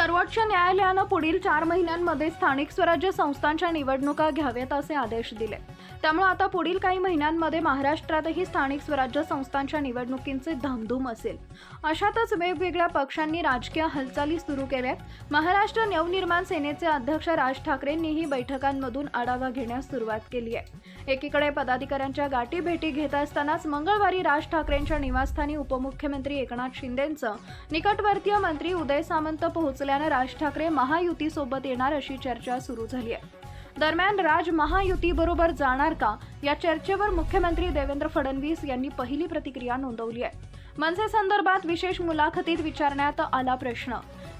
सर्वोच्च न्यायालयानं पुढील चार महिन्यांमध्ये स्थानिक स्वराज्य संस्थांच्या निवडणुका घ्याव्यात असे आदेश दिले. त्यामुळे आता पुढील काही महिन्यांमध्ये महाराष्ट्रातही स्थानिक स्वराज्य संस्थांच्या निवडणुकींचे धामधूम असेल. अशातच वेगवेगळ्या पक्षांनी राजकीय हालचाली सुरू केल्या. महाराष्ट्र नवनिर्माण सेनेचे अध्यक्ष राज ठाकरेंनीही बैठकांमधून आढावा घेण्यास सुरुवात केली आहे. एकीकडे पदाधिकाऱ्यांच्या गाठी भेटी घेत असतानाच मंगळवारी राज ठाकरेंच्या निवासस्थानी उपमुख्यमंत्री एकनाथ शिंदेंचं निकटवर्तीय मंत्री उदय सामंत पोहोचल्यानं राज ठाकरे महायुतीसोबत येणार अशी चर्चा सुरू झाली आहे. दरम्यान राज महायुतीबरोबर जाणार का? या चर्चेवर मुख्यमंत्री देवेंद्र फडणवीस यांनी पहिली प्रतिक्रिया नोंदवली आहे. मनसे संदर्भात विशेष मुलाखतीत विचारण्यात आला प्रश्न.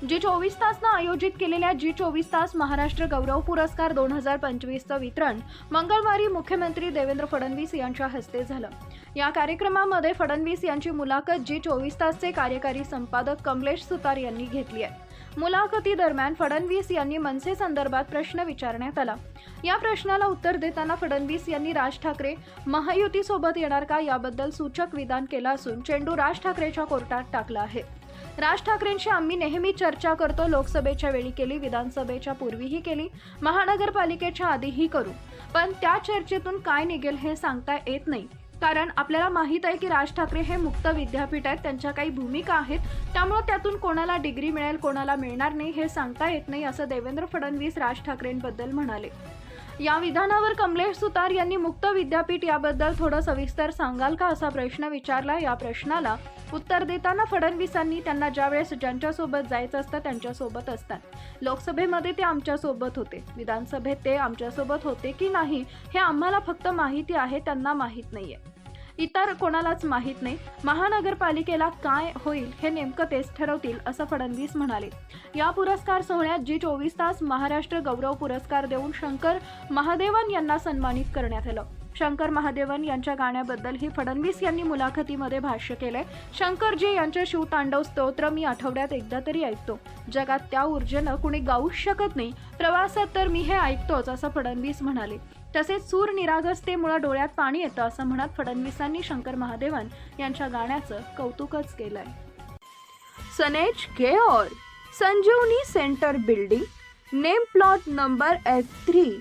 जी चोवीस तासनं आयोजित केलेल्या जी चोवीस तास महाराष्ट्र गौरव पुरस्कार दोन हजार पंचवीसचं वितरण मंगळवारी मुख्यमंत्री देवेंद्र फडणवीस यांच्या हस्ते झालं. या कार्यक्रमामध्ये फडणवीस यांची मुलाखत जी चोवीस तासचे कार्यकारी संपादक कमलेश सुतार यांनी घेतली आहे. मुलाखतीदरम्यान फडणवीस यांनी मनसे संदर्भात प्रश्न विचारण्यात आला. या प्रश्नाला उत्तर देताना फडणवीस यांनी राज ठाकरे महायुतीसोबत येणार का याबद्दल सूचक विधान केलं असून चेंडू राज ठाकरेच्या कोर्टात टाकला आहे. राज ठाकरेंशी आम्ही नेहमी चर्चा करतो. लोकसभेच्या वेळी केली विधानसभेच्या पूर्वीही केली महानगरपालिकेच्या आधीही करू. पण त्या चर्चेतून काय निघेल हे सांगता येत नाही. कारण आपल्याला माहीत आहे की राज ठाकरे हे मुक्त विद्यापीठ आहेत. त्यांच्या काही भूमिका आहेत. त्यामुळे त्यातून कोणाला डिग्री मिळेल कोणाला मिळणार नाही हे सांगता येत नाही असं देवेंद्र फडणवीस राज ठाकरेंबद्दल म्हणाले. या विधानावर कमलेश सुतार यांनी मुक्त विद्यापीठ याबद्दल थोडं सविस्तर सांगाल का असा प्रश्न विचारला. या प्रश्नाला उत्तर देताना फडणवीसांनी त्यांना ज्यावेळेस ज्यांच्यासोबत जायचं असतं त्यांच्यासोबत असतात. लोकसभेमध्ये ते आमच्यासोबत होते. विधानसभेत ते आमच्यासोबत होते की नाही हे आम्हाला फक्त माहिती आहे त्यांना माहीत नाही आहे इतर कोणालाच माहीत नाही. महानगरपालिकेला काय होईल हे नेमकं तेच ठरवतील असं फडणवीस म्हणाले. या पुरस्कार सोहळ्यात जी चोवीस तास महाराष्ट्र गौरव पुरस्कार देऊन शंकर महादेवन यांना सन्मानित करण्यात आलं. शंकर महादेवन यांच्या गाण्याबद्दलही फडणवीस यांनी मुलाखतीमध्ये भाष्य केलंय. शंकरजी यांच्या शिवतांडव स्तोत्र मी आठवड्यात एकदा तरी ऐकतो. जगात त्या ऊर्जेनं कुणी गाऊच शकत नाही. प्रवासात तर मी हे ऐकतोच असं फडणवीस म्हणाले. तसेच सूर निरागसतेमुळे डोळ्यात पाणी येतं असं म्हणत फडणवीसांनी शंकर महादेवन यांच्या गाण्याचं कौतुकच केलंय. सनेज care Sanjeevani centre building name plot number F three.